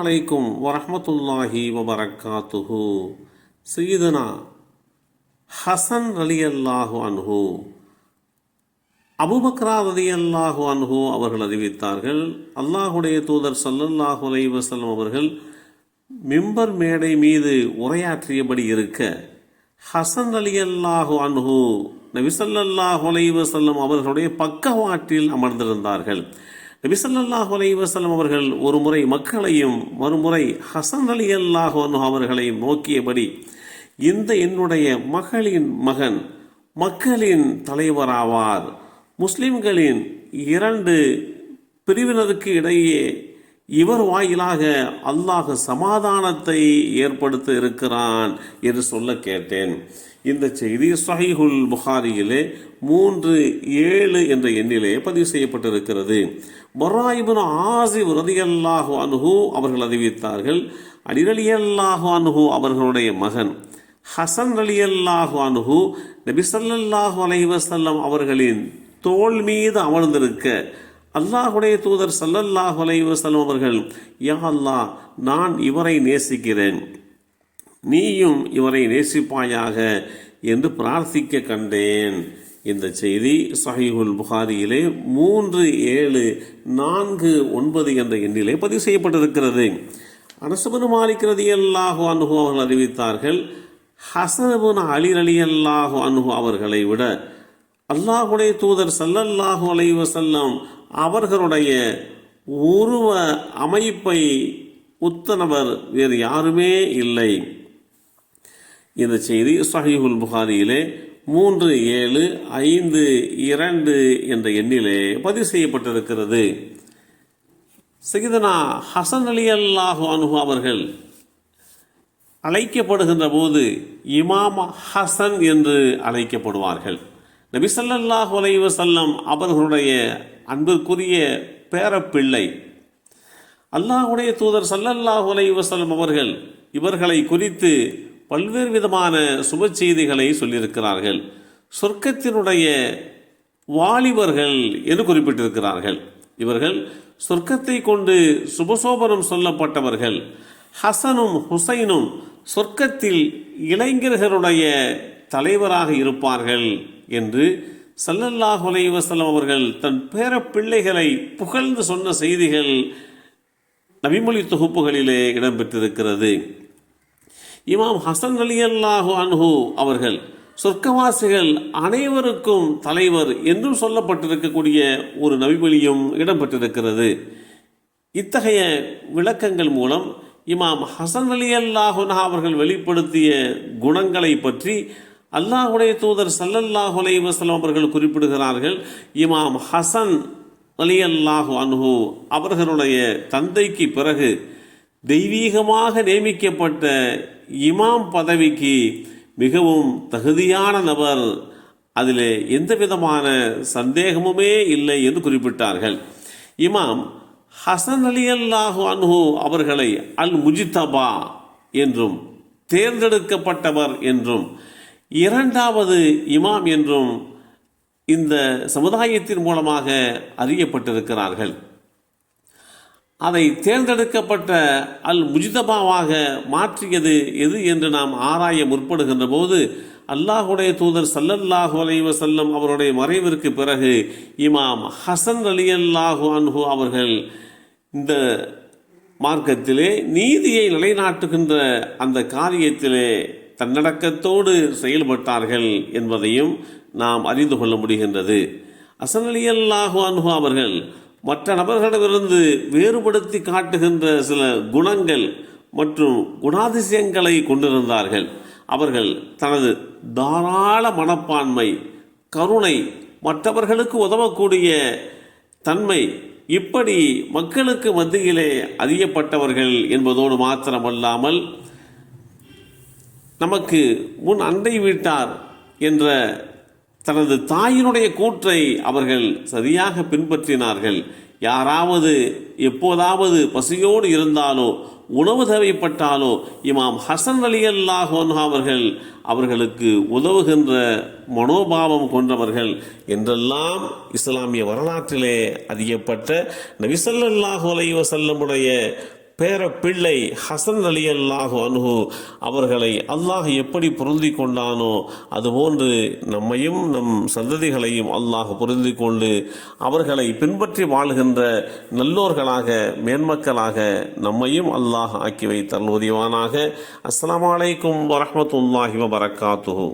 அலைக்கும் வரமத்துல்லாஹி வபரக்காத்துஹு. சீதனா ஹசன் அலி அல்லாஹு அன்ஹு. அபுபக்ரா ரலியல்லாஹு அன்ஹு அவர்கள் அறிவித்தார்கள். அல்லாஹுடைய தூதர் சல்லல்லாஹு அலை வஸல்லம் அவர்கள் மிம்பர் மேடை மீது உரையாற்றியபடி இருக்க ஹசன் ரலியல்லாஹு அன்ஹு நபிசல்லாஹு அலை வசல்லம் அவர்களுடைய பக்கவாட்டில் அமர்ந்திருந்தார்கள். நபி ஸல்லல்லாஹு அவர்கள் ஒரு முறை மக்களையும் மறுமுறை ஹசன் அலி அல்லாஹ் அவர்களையும் நோக்கியபடி இந்த என்னுடைய மகளின் மகன் மக்களின் தலைவராவார் முஸ்லிம்களின் இரண்டு பிரிவினருக்கு இடையே இவர் வாயிலாக அல்லாஹ் சமாதானத்தை ஏற்படுத்த இருக்கிறான் என்று சொல்ல கேட்டேன். இந்த செய்தி சஹிஹுல் புகாரியிலே மூன்று ஏழு என்ற எண்ணிலே பதிவு செய்யப்பட்டிருக்கிறது. பராயிபுன் ஆசிப் ரதியல்லாஹு அனுஹு அவர்கள் அறிவித்தார்கள் அடிரலியல்லாஹு அனுஹு அவர்களுடைய மகன் ஹசன் அலியல்லாஹு அனுஹு நபி ஸல்லல்லாஹு அலைஹி அவர்களின் தோள் மீது அமர்ந்திருக்க அல்லாஹுடைய தூதர் சல்லல்லாஹ் அலைஹி அவர்கள் யா அல்லாஹ் நான் இவரை நேசிக்கிறேன். நீயும் இவரை நேசிப்பாயாக என்று பிரார்த்திக்க கண்டேன். இந்த செய்தி சஹிஹுல் புகாரியிலே மூன்று ஏழு நான்கு ஒன்பது என்ற எண்ணிலே பதிவு செய்யப்பட்டிருக்கிறது. அனசபனு மாலிக்கிறது ரதியல்லாஹு அன்ஹு அவர்கள் அறிவித்தார்கள் ஹசனபுன் அலி அலி அல்லாஹு அன்ஹு அவர்களை விட அல்லாஹுடைய தூதர் சல்லல்லாஹு அலைவசல்லம் அவர்களுடைய உருவ அமைப்பை உத்தனவர் வேறு யாருமே இல்லை. இந்த செய்தி சஹிஹுல் புகாரியிலே மூன்று ஏழு ஐந்து இரண்டு என்ற எண்ணிலே பதிவு செய்யப்பட்டிருக்கிறது. சகிதனா ஹசன் அலி அல்லாஹு அனுகு அவர்கள் அழைக்கப்படுகின்ற போது இமாம் ஹசன் என்று அழைக்கப்படுவார்கள். நபி ஸல்லல்லாஹு அலைஹி அவர்களுடைய அன்பிற்குரிய பேரப்பிள்ளை. அல்லாஹுடைய தூதர் சல்லல்லாஹ் அலைஹி அவர்கள் இவர்களை குறித்து பல்வேறு விதமான சுப செய்திகளை சொல்லியிருக்கிறார்கள். சொர்க்கத்தினுடைய வாலிபர்கள் என்று குறிப்பிட்டிருக்கிறார்கள். இவர்கள் சொர்க்கத்தை கொண்டு சுபசோபனம் சொல்லப்பட்டவர்கள். ஹசனும் ஹுசைனும் சொர்க்கத்தில் இளைஞர்களுடைய தலைவராக இருப்பார்கள் என்று சல்லல்லாஹ் அலைஹி அவர்கள் தன் பேர பிள்ளைகளை புகழ்ந்து சொன்ன செய்திகள் நபிமொழி தொகுப்புகளிலே இடம்பெற்றிருக்கிறது. இமாம் ஹசன் அலி அல்லாஹு அன்ஹு அவர்கள் சொர்க்கவாசிகள் அனைவருக்கும் தலைவர் என்றும் சொல்லப்பட்டிருக்கக்கூடிய ஒரு நபிமொழியும் இடம்பெற்றிருக்கிறது. இத்தகைய விளக்கங்கள் மூலம் இமாம் ஹசன் அலி அல்லாஹுனா அவர்கள் வெளிப்படுத்திய குணங்களை பற்றி அல்லாஹுடைய தூதர் சல்லல்லாஹு அலைஹி அவர்கள் குறிப்பிடுகிறார்கள் இமாம் ஹசன் அலி அல்லாஹு அன்ஹு அவர்களுடைய தந்தைக்கு பிறகு தெய்வீகமாக நியமிக்கப்பட்ட இமாம் பதவிக்கு மிகவும் தகுதியான நபர் அதில் எந்த விதமான சந்தேகமுமே இல்லை என்று குறிப்பிட்டார்கள். இமாம் ஹசன் அலி அல்லாஹு அன்ஹு அவர்களை அல் முஜித்தபா என்றும் தேர்ந்தெடுக்கப்பட்டவர் என்றும் இரண்டாவது இமாம் என்றும் இந்த சமுதாயத்தின் மூலமாக அறியப்பட்டிருக்கிறார்கள். அதை தேர்ந்தெடுக்கப்பட்ட அல் முஜிதபாவாக மாற்றியது எது என்று நாம் ஆராய முற்படுகின்ற போது அல்லாஹுடைய தூதர் சல்லல்லாஹு அலைவ செல்லம் அவருடைய மறைவிற்கு பிறகு இமாம் ஹசன் அலி அல்லாஹு அன்ஹு அவர்கள் இந்த மார்க்கத்திலே நீதியை நிலைநாட்டுகின்ற அந்த காரியத்திலே தன்னடக்கத்தோடு செயல்பட்டார்கள் என்பதையும் நாம் அறிந்து கொள்ள முடிகின்றது. அசன் அன்ஹு அவர்கள் மற்ற நபர்களிடமிருந்து வேறுபடுத்தி காட்டுகின்ற சில குணங்கள் மற்றும் குணாதிசயங்களை கொண்டிருந்தார்கள். அவர்கள் தனது தாராள மனப்பான்மை கருணை மற்றவர்களுக்கு உதவக்கூடிய தன்மை இப்படி மக்களுக்கு மத்தியிலே அறியப்பட்டவர்கள் என்பதோடு மாத்திரமல்லாமல் நமக்கு முன் அண்டை வீட்டார் என்ற தனது தாயினுடைய கூற்றை அவர்கள் சரியாக பின்பற்றினார்கள். யாராவது எப்போதாவது பசியோடு இருந்தாலோ உணவு தேவைப்பட்டாலோ இமாம் ஹசன் அலி அல்லாஹோன் அவர்கள் அவர்களுக்கு உதவுகின்ற மனோபாவம் கொண்டவர்கள் என்றெல்லாம் இஸ்லாமிய வரலாற்றிலே அறியப்பட்ட நபிசல்லாஹு அலை வசல்லமுடைய பேர பிள்ளை ஹசன் அலி அல்லாஹு அனுகு அவர்களை அல்லாஹ் எப்படி பொருந்தி கொண்டானோ அதுபோன்று நம்மையும் நம் சந்ததிகளையும் அல்லாஹ் பொருந்தி கொண்டு அவர்களை பின்பற்றி வாழ்கின்ற நல்லோர்களாக மேன்மக்களாக நம்மையும் அல்லாஹ் ஆக்கி வைத்தல் உதவானாக அஸ்லாம் அலைக்கும் வரமத்துல்லாஹி வபரகாத்துஹு.